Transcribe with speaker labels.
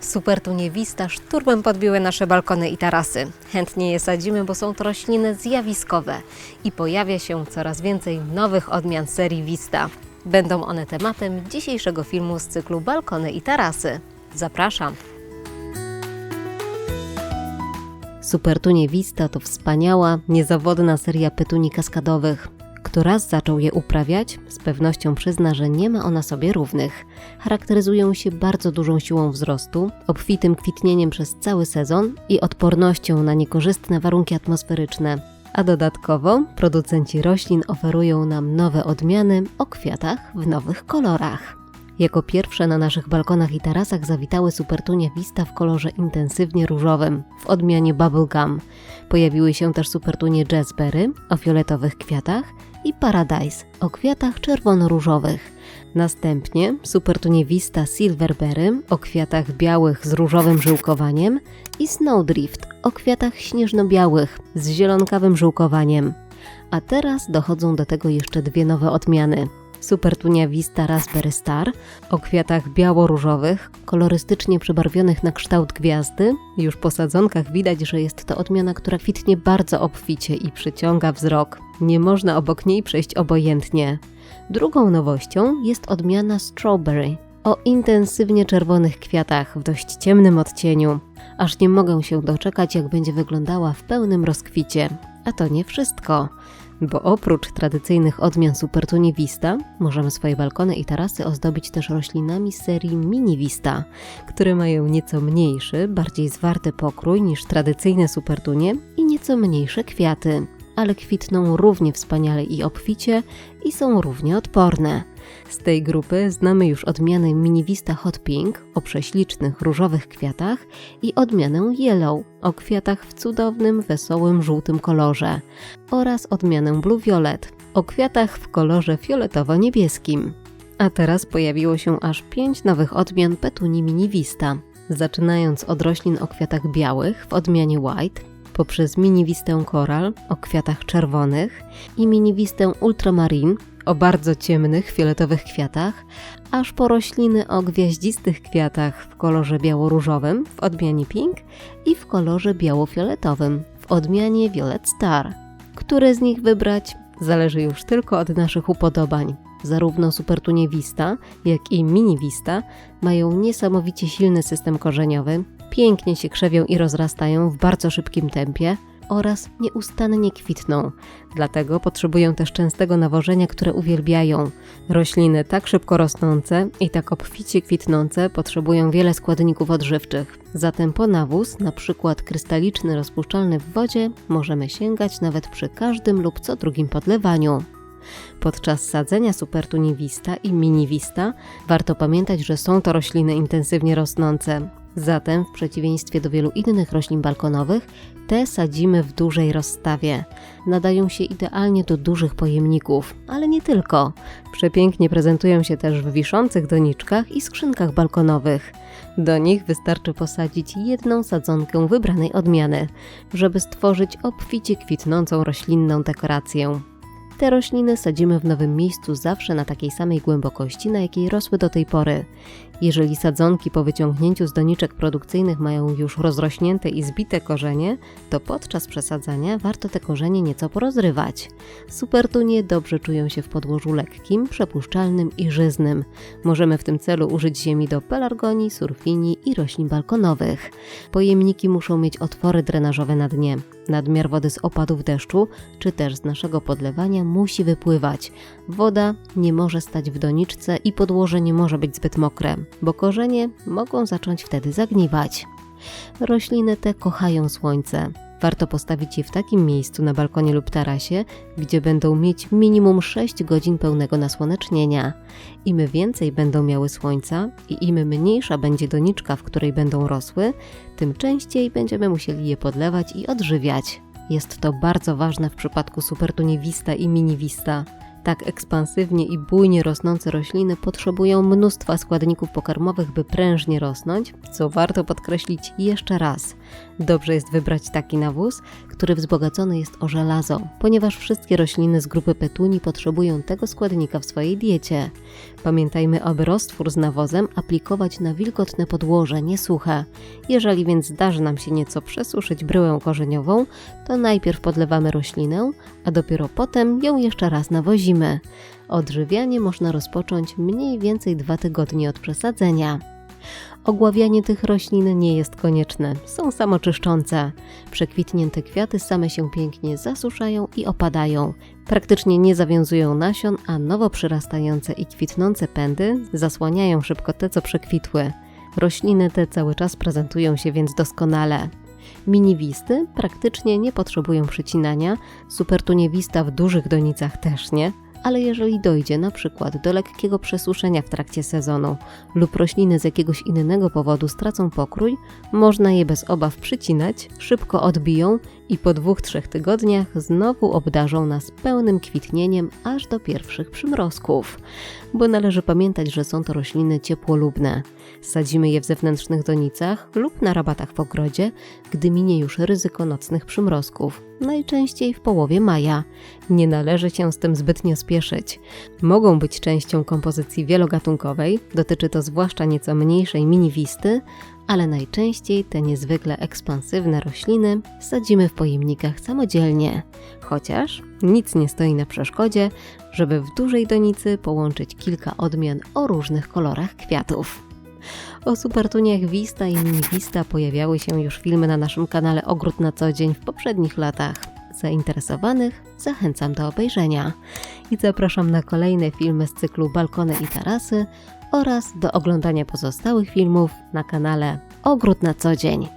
Speaker 1: Super Vista szturmem podbiły nasze balkony i tarasy. Chętnie je sadzimy, bo są to rośliny zjawiskowe i pojawia się coraz więcej nowych odmian serii Vista. Będą one tematem dzisiejszego filmu z cyklu Balkony i tarasy. Zapraszam! Supertunie Vista to wspaniała, niezawodna seria petuni kaskadowych. Kto raz zaczął je uprawiać, z pewnością przyzna, że nie ma ona sobie równych. Charakteryzują się bardzo dużą siłą wzrostu, obfitym kwitnieniem przez cały sezon i odpornością na niekorzystne warunki atmosferyczne. A dodatkowo producenci roślin oferują nam nowe odmiany o kwiatach w nowych kolorach. Jako pierwsze na naszych balkonach i tarasach zawitały supertunie Vista w kolorze intensywnie różowym, w odmianie Bubblegum. Pojawiły się też supertunie Jazzberry o fioletowych kwiatach i Paradise o kwiatach czerwono-różowych. Następnie supertunie Vista Silverberry o kwiatach białych z różowym żyłkowaniem i Snowdrift o kwiatach śnieżno-białych z zielonkawym żyłkowaniem. A teraz dochodzą do tego jeszcze dwie nowe odmiany – Supertunia Vista Raspberry Star o kwiatach biało-różowych, kolorystycznie przebarwionych na kształt gwiazdy. Już po sadzonkach widać, że jest to odmiana, która kwitnie bardzo obficie i przyciąga wzrok. Nie można obok niej przejść obojętnie. Drugą nowością jest odmiana Strawberry o intensywnie czerwonych kwiatach w dość ciemnym odcieniu. Aż nie mogę się doczekać, jak będzie wyglądała w pełnym rozkwicie. A to nie wszystko bo oprócz tradycyjnych odmian Supertunie Vista, możemy swoje balkony i tarasy ozdobić też roślinami serii Mini Vista, które mają nieco mniejszy, bardziej zwarty pokrój niż tradycyjne Supertunie i nieco mniejsze kwiaty, ale kwitną równie wspaniale i obficie i są równie odporne. Z tej grupy znamy już odmianę Minivista Hot Pink o prześlicznych różowych kwiatach i odmianę Yellow o kwiatach w cudownym, wesołym, żółtym kolorze oraz odmianę Blue Violet o kwiatach w kolorze fioletowo-niebieskim. A teraz pojawiło się aż pięć nowych odmian Petuni Minivista, zaczynając od roślin o kwiatach białych w odmianie White, poprzez minivistę Coral o kwiatach czerwonych i minivistę Ultramarine o bardzo ciemnych, fioletowych kwiatach, aż po rośliny o gwiaździstych kwiatach w kolorze biało-różowym w odmianie Pink i w kolorze biało-fioletowym w odmianie Violet Star. Które z nich wybrać zależy już tylko od naszych upodobań. Zarówno Supertunie Vista, jak i Mini Vista mają niesamowicie silny system korzeniowy, pięknie się krzewią i rozrastają w bardzo szybkim tempie oraz nieustannie kwitną. Dlatego potrzebują też częstego nawożenia, które uwielbiają. Rośliny tak szybko rosnące i tak obficie kwitnące potrzebują wiele składników odżywczych. Zatem po nawóz, na przykład krystaliczny rozpuszczalny w wodzie, możemy sięgać nawet przy każdym lub co drugim podlewaniu. Podczas sadzenia supertunivista i minivista warto pamiętać, że są to rośliny intensywnie rosnące. Zatem, w przeciwieństwie do wielu innych roślin balkonowych, te sadzimy w dużej rozstawie. Nadają się idealnie do dużych pojemników, ale nie tylko. Przepięknie prezentują się też w wiszących doniczkach i skrzynkach balkonowych. Do nich wystarczy posadzić jedną sadzonkę wybranej odmiany, żeby stworzyć obficie kwitnącą roślinną dekorację. Te rośliny sadzimy w nowym miejscu zawsze na takiej samej głębokości, na jakiej rosły do tej pory. Jeżeli sadzonki po wyciągnięciu z doniczek produkcyjnych mają już rozrośnięte i zbite korzenie, to podczas przesadzania warto te korzenie nieco porozrywać. Supertunie dobrze czują się w podłożu lekkim, przepuszczalnym i żyznym. Możemy w tym celu użyć ziemi do pelargonii, surfini i roślin balkonowych. Pojemniki muszą mieć otwory drenażowe na dnie. Nadmiar wody z opadów deszczu czy też z naszego podlewania musi wypływać. Woda nie może stać w doniczce i podłoże nie może być zbyt mokre bo korzenie mogą zacząć wtedy zagniwać. Rośliny te kochają słońce. Warto postawić je w takim miejscu na balkonie lub tarasie, gdzie będą mieć minimum 6 godzin pełnego nasłonecznienia. Im więcej będą miały słońca i im mniejsza będzie doniczka, w której będą rosły, tym częściej będziemy musieli je podlewać i odżywiać. Jest to bardzo ważne w przypadku Supertunii Vista i Mini Vista. Tak ekspansywnie i bujnie rosnące rośliny potrzebują mnóstwa składników pokarmowych, by prężnie rosnąć, co warto podkreślić jeszcze raz. Dobrze jest wybrać taki nawóz, który wzbogacony jest o żelazo, ponieważ wszystkie rośliny z grupy petuni potrzebują tego składnika w swojej diecie. Pamiętajmy, aby roztwór z nawozem aplikować na wilgotne podłoże, nie suche. Jeżeli więc zdarzy nam się nieco przesuszyć bryłę korzeniową, to najpierw podlewamy roślinę, a dopiero potem ją jeszcze raz nawozimy. Odżywianie można rozpocząć mniej więcej dwa tygodnie od przesadzenia. Ogławianie tych roślin nie jest konieczne, są samoczyszczące. Przekwitnięte kwiaty same się pięknie zasuszają i opadają. Praktycznie nie zawiązują nasion, a nowo przyrastające i kwitnące pędy zasłaniają szybko te, co przekwitły. Rośliny te cały czas prezentują się więc doskonale. Miniwisty praktycznie nie potrzebują przycinania, supertuniewista w dużych donicach też nie, ale jeżeli dojdzie na przykład do lekkiego przesuszenia w trakcie sezonu lub rośliny z jakiegoś innego powodu stracą pokrój, można je bez obaw przycinać, szybko odbiją i po dwóch, trzech tygodniach znowu obdarzą nas pełnym kwitnieniem aż do pierwszych przymrozków. Bo należy pamiętać, że są to rośliny ciepłolubne. Sadzimy je w zewnętrznych donicach lub na rabatach w ogrodzie, gdy minie już ryzyko nocnych przymrozków, najczęściej w połowie maja. Nie należy się z tym zbytnio spieszyć. Mogą być częścią kompozycji wielogatunkowej, dotyczy to zwłaszcza nieco mniejszej miniwisty, ale najczęściej te niezwykle ekspansywne rośliny sadzimy w pojemnikach samodzielnie, chociaż nic nie stoi na przeszkodzie, żeby w dużej donicy połączyć kilka odmian o różnych kolorach kwiatów. O supertuniach Vista i Mini Vista pojawiały się już filmy na naszym kanale Ogród na co dzień w poprzednich latach. Zainteresowanych zachęcam do obejrzenia i zapraszam na kolejne filmy z cyklu Balkony i Tarasy oraz do oglądania pozostałych filmów na kanale Ogród na co dzień.